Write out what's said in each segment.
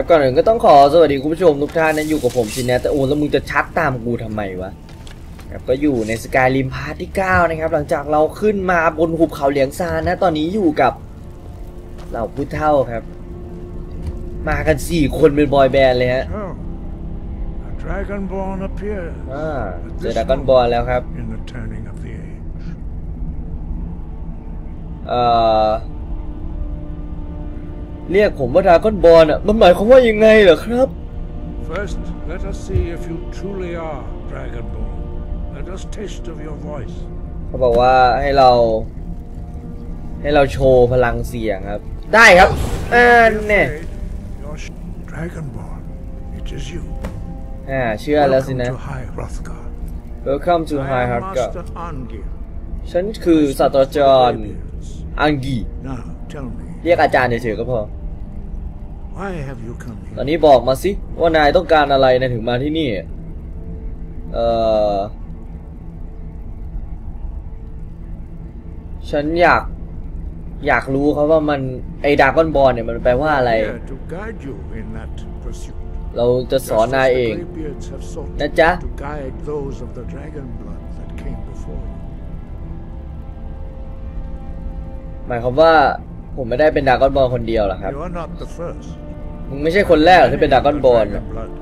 เอาละครับก่อนอื่นก็ต้องขอสวัสดีคุณผู้ชมทุกท่านนะอยู่กับผมชินแนแต่โอ้แล้วมึงจะชัดตามกูทำไมวะครับก็อยู่ในสกายริมพาร์ทที่ 9 นะครับ หลังจากเราขึ้นมาบนหุบเขาเหลียงซานนะ ตอนนี้อยู่กับเหล่าผู้เท่าครับ มากัน 4 คนเป็นบอยแบนด์เลยฮะ So, a dragonborn appears อ่าเจอดรากอนบอลแล้วครับ in the turning of the age. เอ่อ เรียกผมว่าดรากอนบอลอะมันหมายความว่ายังไงเหรอครับ First, let us see if you truly are dragonborn. Let us taste of your voice. เขาบอกว่าให้เรา ให้เราโชว์พลังเสียงครับ ได้ครับอ่า Be เนี่ย afraid. You're sh- dragonborn. It is you. อ่าเชื่อแล้วสิ Welcome นะ to High Hrothgar. Welcome to I High am Heart กับ Master Angir. ฉันคือศาสตราจารย์ Greybeards. อังกี Now, tell me, เรียกอาจารย์เฉยๆก็พอ ตอน here? นี้บอกมาสิว่านายต้องการอะไรนายถึงมาที่นี่ เอ่อ ฉันอยากอยากรู้ครับว่ามันไอ้ดากอนบอลเนี่ยมันแปลว่าอะไร Here to guide you in that pursuit. เราจะสอน Just นาย as เอ the ง Greybeards have sought นะจ๊ะ to guide those of the dragon blood that came before you. หมายความว่า ผมไม่ได้เป็นดากอนบอลคนเดียวหรอครับ You are not the first. มึงไม่ใช่คนแรกหรอกที่เป็นดากอนบอล Dragon blood,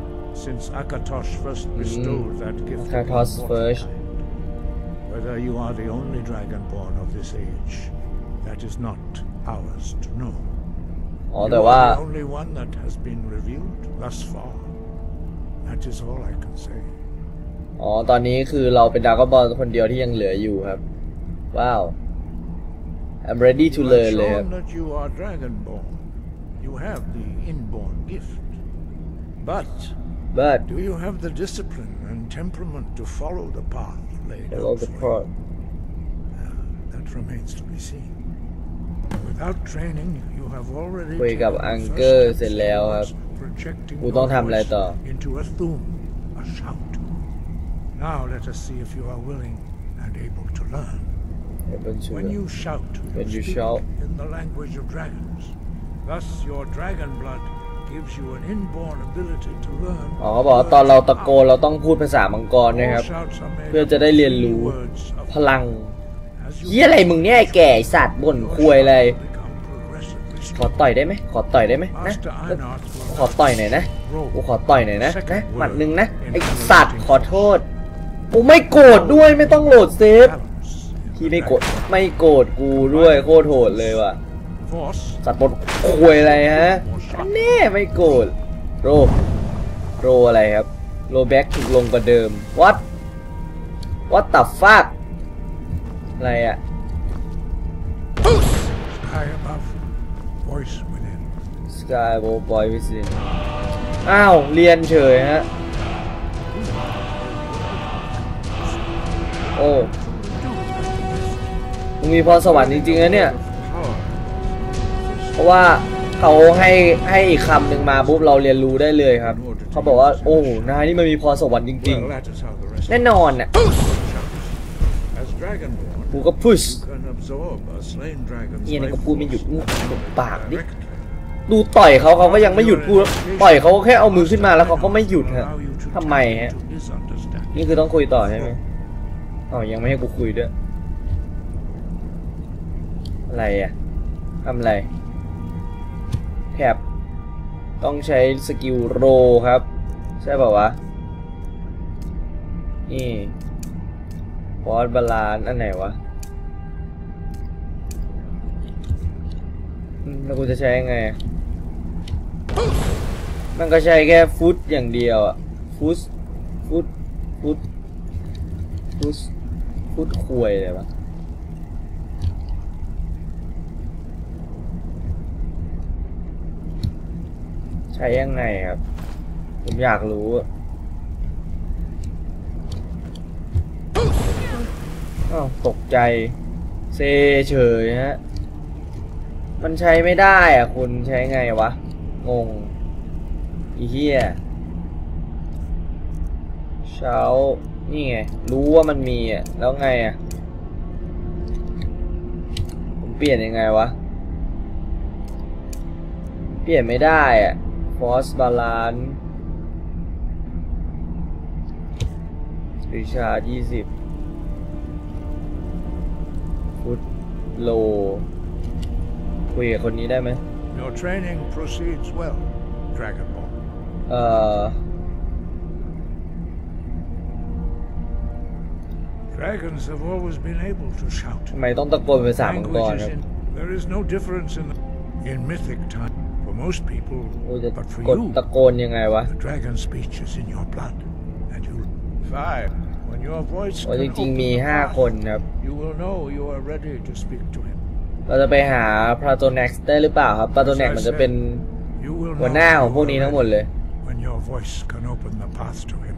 since Akatosh first bestowed that gift upon Akatosh first. mortalkind. Whether you are the only dragonborn of this age, that is not ours to know. อ๋อ You แต่ว่า are the only one that has been revealed thus far. That is all I can say. อ๋อ ตอนนี้คือเราเป็นดากอนบอลคนเดียวที่ยังเหลืออยู่ครับ ว้าว I'm ready to You have learn เลยครับ shown that you are dragonborn. You have the inborn gift. But but do you have the discipline and temperament to follow the path laid follow out the for path you? That remains to be seen. Without training, you have already คุยกับ taken อัง the เกอร์ first เสร็จ steps แล้วครับ towards projecting กูต้อง your ทำอะไร voice ต่อ into a thum, a shout. Now let us see if you are willing and able to learn. Able to When you shout, When you speak shout. in the language of dragons. Thus, your dragon blood gives you an inborn ability to learn. อ๋อเขาบอกว่าตอนเราตะโกนเราต้องพูดภาษามังกร All นะครับ shouts are made เพื่อ up จะได้ of เรียน three รู้ words of พลัง As you เฮียอะไรมึงเนี่ยไอ้แก่ไอ้สัตว์บ่น your คุยอะไร shout will become progressively ขอ stronger. ต่อยได้ไหมขอต่อยได้ไหมนะ Master Einarth will ขอต่อยหน่อยนะ roll กูขอต่อยหน่อยนะ second นะหมัด word หนึ่งนะ in ไอ้ unrelated สัตว์ขอโทษกูไม่โกรธด้วยไม่ต้องโหลดเซฟ balance in ที่ the ไม่โกรธ dragon. ไม่โกรธกูด้วยโคตรโหดเลยว่ะ Force สัตว์บนคุยอะไรฮะอันแน่ไม่โกรธโรโรอะไรครับโรแบ็กถูกลงกว่าเดิม what what the fuck อะไรอะ sky above, voice within. sky boy within อ้าวเรียนเฉยฮะโอ้ มีพรสวรรค์จริงๆนะเนี่ย เพราะว่าเขาให้ให้อีกคำหนึ่งมาปุ๊บเราเรียนรู้ได้เลยครับ เขาบอกว่าโอ้นายนี่มันมีพรสวรรค์จริงๆ แน่นอนน่ะกูก็พุชเฮียนี่ก็พูดไม่หยุด force มึงหยุดปากดิดูต่อยเขาเขาก็ยังไม่หยุดพูดต่อยเขาแค่เอามือขึ้นมาแล้วเขาก็ไม่หยุดฮะทำไมฮะนี่คือต้องคุยต่อใช่ไหมอ๋อยังไม่ให้กูคุยด้วย อะไรอะทำอะไรแท็บต้องใช้สกิลโรครับ ใช่ป่าวะ นี่บอสบาลานอันไหนวะแล้วกูจะใช้ยังไง มันก็ใช้แค่ฟุตอย่างเดียวอะฟุตฟุตฟุตฟุตฟุตควยเลยวะ ใช้ยังไงครับ ผมอยากรู้อะอ้าวตกใจ เซเฉยฮะ มันใช้ไม่ได้อะ คุณใช้ไงวะ งง อีเหี้ยเช้า นี่ไง รู้ว่ามันมีอะ แล้วไงอะ ผมเปลี่ยนยังไงวะ เปลี่ยนไม่ได้อะ ฟอสบาลานริชาร์ยี่สิบฟุตโล คุยกับคนนี้ได้ไหม Your training proceeds well, Dragonborn. เอ่อ Dragons have always been able to shout. ทำไมต้องตะโกนเป็นภาษามังกร Language ครับ is in, there is no difference in, in mythic time for Most people, โอ้ยจะ but for กด you, ตะโกนยังไงวะ the dragon speech is in your blood, and you. Five. When your voice โอ้ย can จริง open ๆมี the ห้า path, คนครับ you will know you are ready to speak to him. เราจะไปหาพราโตเน็กได้หรือเปล่าครับพราโตเน็กมันจะเป็น You will หัว know หน้าของ you พวกนี้ are ทั้งหมด ready เลย when your voice can open the path to him.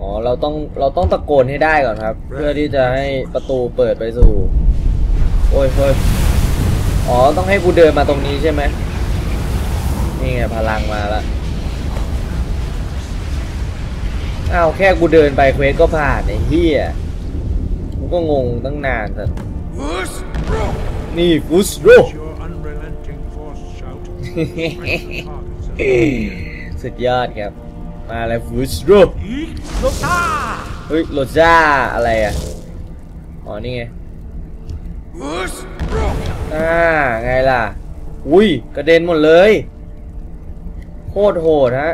อ๋อเราต้องเราต้องตะโกนให้ได้ก่อนครับ เพื่อที่จะให้ประตูเปิดไปสู่ โอ้ยโอ้ยอ๋อต้องให้กูเดินมาตรงนี้ใช่ไหม นี่ไงพลังมาละอ้าวแค่กูเดินไปเควสก็ผ่านไอ้เหี้ยกูก็งงตั้งนานแต่นี่ฟุสโร Let your unrelenting force shout. strike the targets of สุดยอดครับ มาแล้วฟุสโรเฮ้ยโรจ้าอะไรอะ อ๋อ นี่ไงอ่า ไงล่ะ อุ้ย กระเด็นหมดเลย โคตรโหดฮะ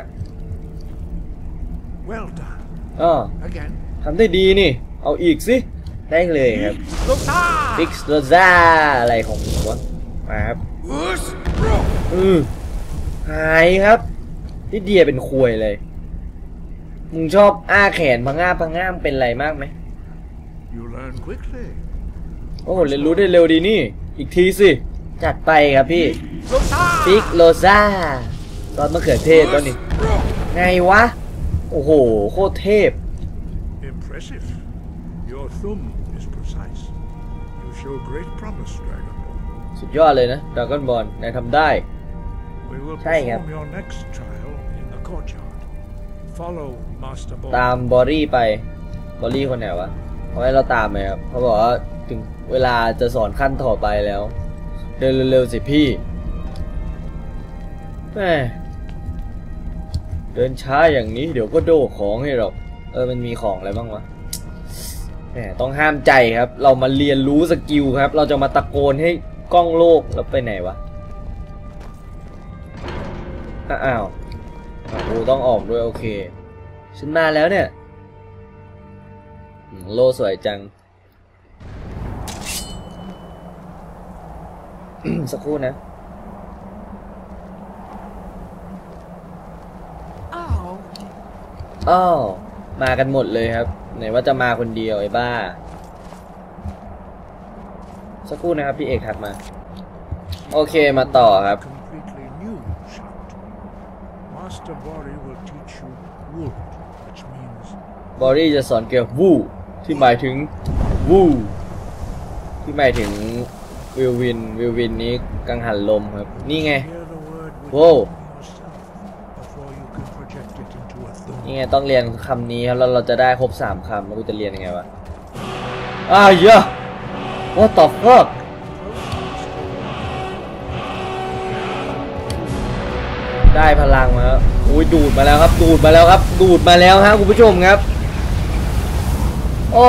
Well done. อ๋อ Again. ทำได้ดีนี่ เอาอีกสิ ได้เลยครับฟิกซ์โรจ้าอะไรของมึงวะมาครับอือหายครับที่เดียเป็นควยเลย มึงชอบอ้าแขนพังงาบพังง่ามเป็นไรมากไหม You learn quickly. โอ้โหเรียนรู้ได้เร็วดีนี่ อีกทีสิ จัดไปครับพี่ฟิกโรซาซ อสมะเขือเทศก็นี่ไงวะ โอ้โห โคตรเทพ Impressive. Your thumb is precise. You show great promise, Dragonborn. สุดยอดเลยนะดราก้อนบอลนายทำได้ We will Sai ngập. perform your next trial in the courtyard. Follow Master Ball. ตามบอรี่ไป บอรี่คนไหนวะเขาให้เราตามไหมครับเขาบอกว่าถึงเวลาจะสอนขั้นต่อไปแล้ว เดินเร็วๆสิพี่แม่ เดินช้าอย่างนี้เดี๋ยวก็โดของให้หรอก เออมันมีของอะไรบ้างวะแหมต้องห้ามใจครับ เรามาเรียนรู้สกิลครับ เราจะมาตะโกนให้กล้องโลกแล้วไปไหนวะ อ้าวอะกูต้องออกด้วยโอเค ฉันมาแล้วเนี่ย โลสวยจัง สักครู่นะ อ้าวมากันหมดเลยครับ ไหนว่าจะมาคนเดียวไอ้บ้า สักครู่นะครับพี่เอกถัดมา โอเคมาต่อครับ Completely new shout. Master Bori will teach you wood, which means บอรี่จะสอนเกี่ยวกับวูที่หมายถึงวูที่หมายถึงวิววินวิววินนี้กังหันลมครับ นี่ไง hear the นี่ไงต้องเรียนคำนี้ครับแล้วเราจะได้ครบสามคำแล้วกูจะเรียนยังไงวะอ้าวเยอะ what the fuck ได้พลังมาแล้วอุ้ยดูดมาแล้วครับ ดูดมาแล้วครับ ดูดมาแล้วฮะคุณผู้ชมครับ โอ้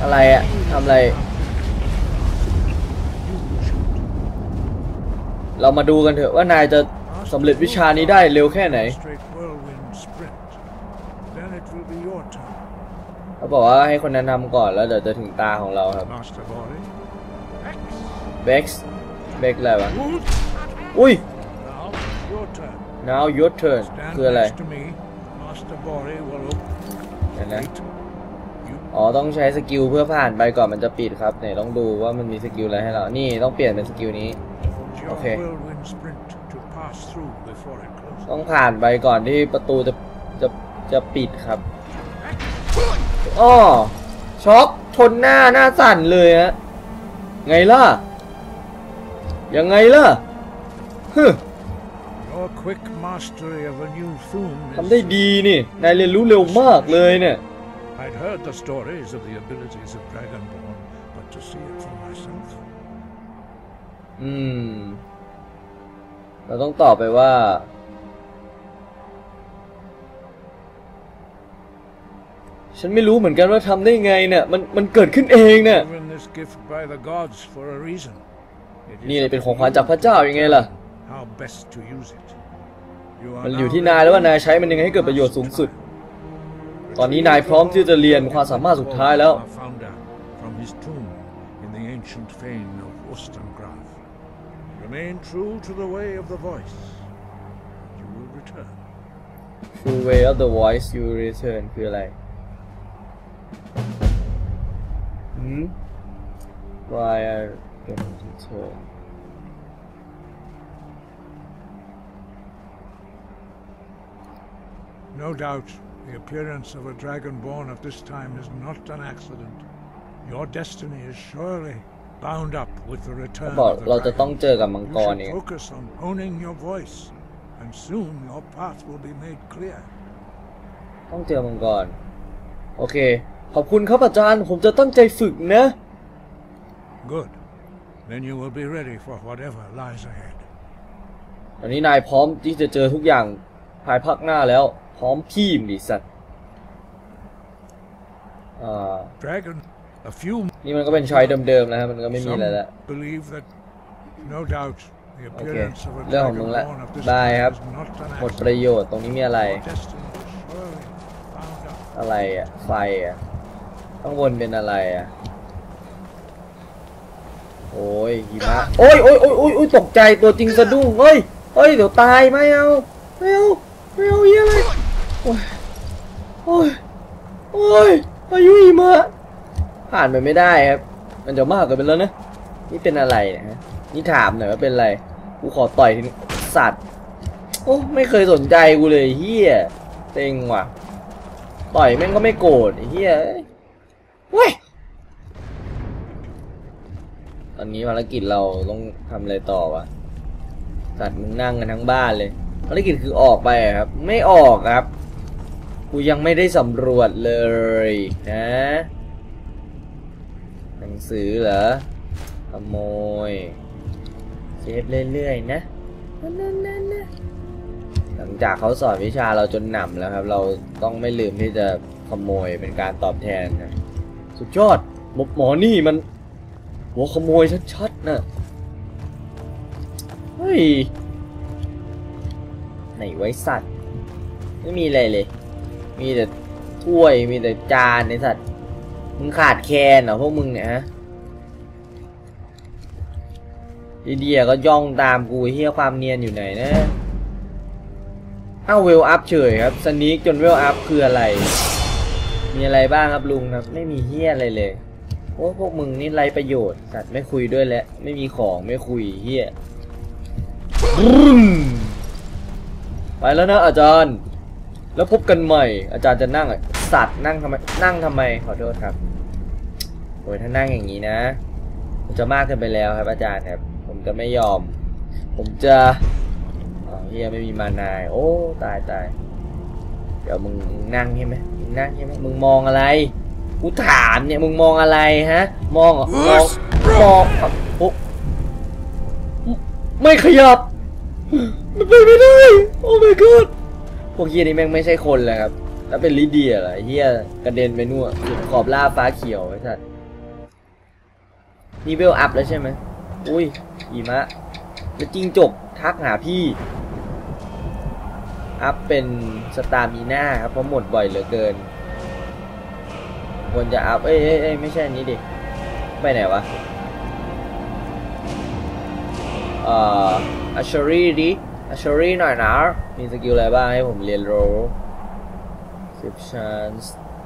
อะไรอะทำอะไร เรามาดูกันเถอะว่านายจะ สำเร็จวิชานี้ได้เร็วแค่ไหนเขาบอกว่าให้คนนั้นทำก่อนแล้วเดี๋ยวจะถึงตาของเราครับเบ็กซ์เบ็กอะไรวะอุ้ย Now, your turn. คืออะไรเดี๋ยวนะ Wait. You อ๋อต้องใช้สกิลเพื่อผ่านไปก่อนมันจะปิดครับไหนต้องดูว่ามันมีสกิลอะไรให้เรา นี่ต้องเปลี่ยนเป็นสกิลนี้ use your Okay. whirlwind ต้องผ่านไปก่อนที่ประตูจะจะจะปิดครับอ้อช็อกชนหน้าหน้าสั่นเลยฮะไงล่ะ ยังไงล่ะฮึ Your quick mastery of a new theme ทำได้ is ดีนี่ นายเรียนรู้เร็วมากเลยเนี่ย I'd heard the stories of the abilities of Dragonborn, but to see it for myself. อืม เราต้องตอบไปว่า ฉันไม่รู้เหมือนกันว่าทำได้ไงเนี่ยมันมันเกิดขึ้นเองเนี่ย Given this gift by the gods for a reason. It is นี่เลย up เป็น to ของขวัญ you จากพระเจ้ายังไงล่ะ How best to use it. You are มันอยู่ now ที่นายแล้วว่า ready นายใช้มันยังไงให้เกิดประโยชน์สูงสุด ตอนนี้นายพร้อมที่จะเรียนความสามารถสุดท้ายแล้ว Remain true to the way of the voice. and You will return. True way of the voice you return คืออะไรหืม Why are you return No doubt, the appearance of a dragonborn at this time is not an accident. Your destiny is surely bound up with the เขา return บอก of the เราจะต้อง dragon. เจอกับมัง You กร should เนี่ย focus on honing your voice, and soon your path will be made clear. ต้องเจอมังกร โอเค ขอบคุณครับอาจารย์ ผมจะตั้งใจฝึกนะ Good. Then you will be ready for whatever lies ahead. ตอนนี้นายพร้อมที่จะเจอทุกอย่างภายภาคหน้าแล้ว พร้อมพีมดิสัตว์อ่า Dragon, a few นี่มันก็เป็นชอยเดิมๆนะครับมันก็ไม่มี some อะไรละ believe that no doubt the appearance of a เรื่องของมึงละ dragonborn of this บายครับ time is not an หมด accident. ประโยชน์ตรงนี้มีอะไร Your destiny is surely bound up. อะไรอะไฟอะข้างบนเป็นอะไรอะโอ้ยหิมะโอ้ยโอ้ยโอ้ยโอ้ยโอ้ยตกใจตัวจริงสะดุ้งเฮ้ยเฮ้ยเดี๋ยวตายไม่เอาไม่เอาไม่เอาเหี้ยอะไรโอ้ยโอ้ยโอ้ยพายุหิมะ ผ่านไปไม่ได้ครับ มันจะมากเกินไปแล้วนะ นี่เป็นอะไรนะฮะนี่ถามหน่อยว่าเป็นอะไร กูขอต่อยทีสัตว์ โอ้ไม่เคยสนใจกูเลยเฮียเต็งว่ะ ต่อยแม่งก็ไม่โกรธเฮียเอ้ยเว้ย ตอนนี้ภารกิจเราต้องทำอะไรต่อวะ สัตว์มึงนั่งกันทั้งบ้านเลย ภารกิจคือออกไปครับ ไม่ออกครับ กูยังไม่ได้สำรวจเลยนะ นังสือเหรอ ขโมย เซฟเรื่อยๆนะนั่นนั่นนะหลังจากเขาสอนวิชาเราจนหนำแล้วครับ เราต้องไม่ลืมที่จะขโมยเป็นการตอบแทนนะสุดยอดหมอหมอนี่มัน หัวขโมยชัดๆนะเฮ้ยไหนไว้สัตว์ ไม่มีอะไรเลย มีแต่ถ้วยมีแต่จานในสัตว์ มึงขาดแคลนเหรอพวกมึงเนี่ยฮะดีเดียก็ย่องตามกูเฮียความเนียนอยู่ไหนนะเอ้าเวลอัพเฉยครับสนีกจนเวลอัพคืออะไร มีอะไรบ้างครับลุงครับไม่มีเฮียอะไรเลยโอ้พวกมึงนี่ไรประโยชน์สัตว์ไม่คุยด้วยแล้วไม่มีของไม่คุยเฮียบึ้มไปแล้วนะอาจารย์ แล้วพบกันใหม่ อาจารย์จะนั่งอะ สัตว์นั่งทำไมนั่งทำไมขอโทษครับโอ้ยถ้านั่งอย่างนี้นะมันจะมากเกินไปแล้วครับอาจารย์ครับ ผมจะไม่ยอม ผมจะเฮียไม่มีมานาย โอ้ตายตายเดี๋ยวมึงนั่งใช่ไหมมึงนั่งใช่ไหมมึงมองอะไรกูถามเนี่ยมึงมองอะไรฮะ มองเหรอมองมองโอ้ไม่ขยับมันไปไม่ได้ โอ้ my god พวกเฮียนี่แม่งไม่ใช่คนเลยครับ แล้วเป็นลิเดียเหรอเฮียกระเด็นไปนู่นสุดขอบล่าฟ้าเขียวไอ้สัสนี่เวลอัพแล้วใช่ไหมอุ้ยหิมะ แล้วจิงจกทักหาพี่ อัพเป็นสตาร์มีหน้าครับเพราะหมดบ่อยเหลือเกินควรจะอัพ เอ้ยเอ้ยเอ้ไม่ใช่นนี้ดิ ไปไหนวะ เอ่ออัชรีดิอัชรีหน่อยนะ มีสกิลอะไรบ้างให้ผมเรียนรู้ สิบชัน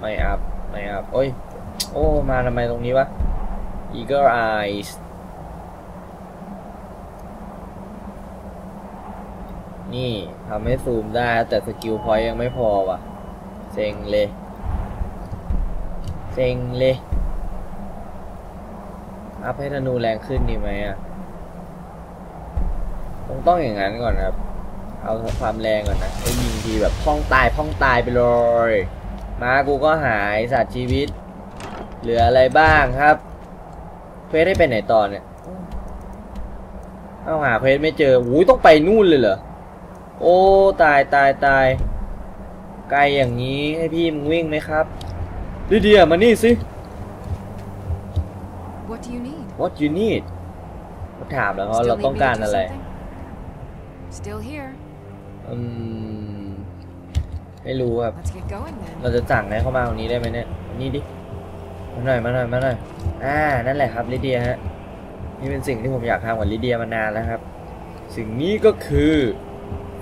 ไม่อัพไม่อัพโอ้ย โอ้ มาทำไมตรงนี้วะ Eagle Eyes นี่ทำให้ซูมได้แต่สกิลพอยยังไม่พอว่ะเซ็งเลยเซ็งเลยอัพให้ธนูแรงขึ้นดีไหมอะต้องต้องอย่างนั้นก่อนครับ เอาความแรงก่อนนะไอ้ย ทีแบบพ้องตายพ้องตายไปเลยมากูก็หายสัตว์ชีวิต เหลืออะไรบ้างครับเฟซได้ไปไหนต่อเนี่ยอเอาหาเพชรไม่เจออุ้ยต้องไปนู่นเลยเหรอโอ้ตายตายตายไกลอย่างนี้ให้พี่มึงวิ่งไหมครับลิเดียมานี่สิ What do you need? What you need เขาถามแล้วว่า Still เรา need ต้อง me to การ do อะไร something? Still here. อืม ไม่รู้ครับ Let's get going then. เราจะสั่งให้เข้ามาตรงนี้ได้ไหมเนี่ย นี่ดิ มาหน่อย มาหน่อย มาหน่อย อ่า นั่นแหละครับลิเดียฮะ นี่เป็นสิ่งที่ผมอยากทำกับลิเดียมานานแล้วครับ สิ่งนี้ก็คือ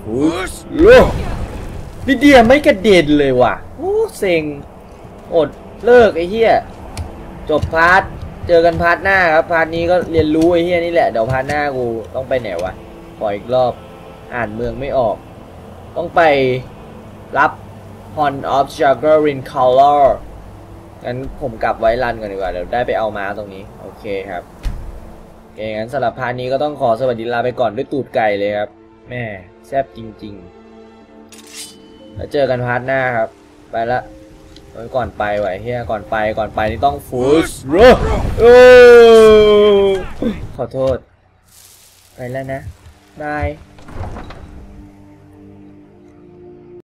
ฟุสโลลิเดียไม่กระเด็นเลยว่ะโอ้เซ็ง อดเลิกไอ้เหี้ย จบพาร์ท เจอกันพาร์ทหน้าครับ พาร์ทนี้ก็เรียนรู้ไอ้เหี้ยนี่แหละ เดี๋ยวพาร์ทหน้ากูต้องไปไหนวะ ขออีกรอบ อ่านเมืองไม่ออก ต้องไป รับ Hon of Jagarin Color งั้นผมกลับไว้รันก่อนดีกว่า เดี๋ยวได้ไปเอาม้าตรงนี้ โอเคครับโอเคงั้นสำหรับพาร์ทนี้ก็ต้องขอสวัสดีลาไปก่อนด้วยตูดไก่เลยครับ แม่แซ่บจริง ๆ แล้วเจอกันพาร์ทหน้าครับ ไปละไว้ก่อนไปไหวเฮียก่อนไปก่อนไปนี่ต้องฟูสรอขอโทษ ไปแล้วนะ บาย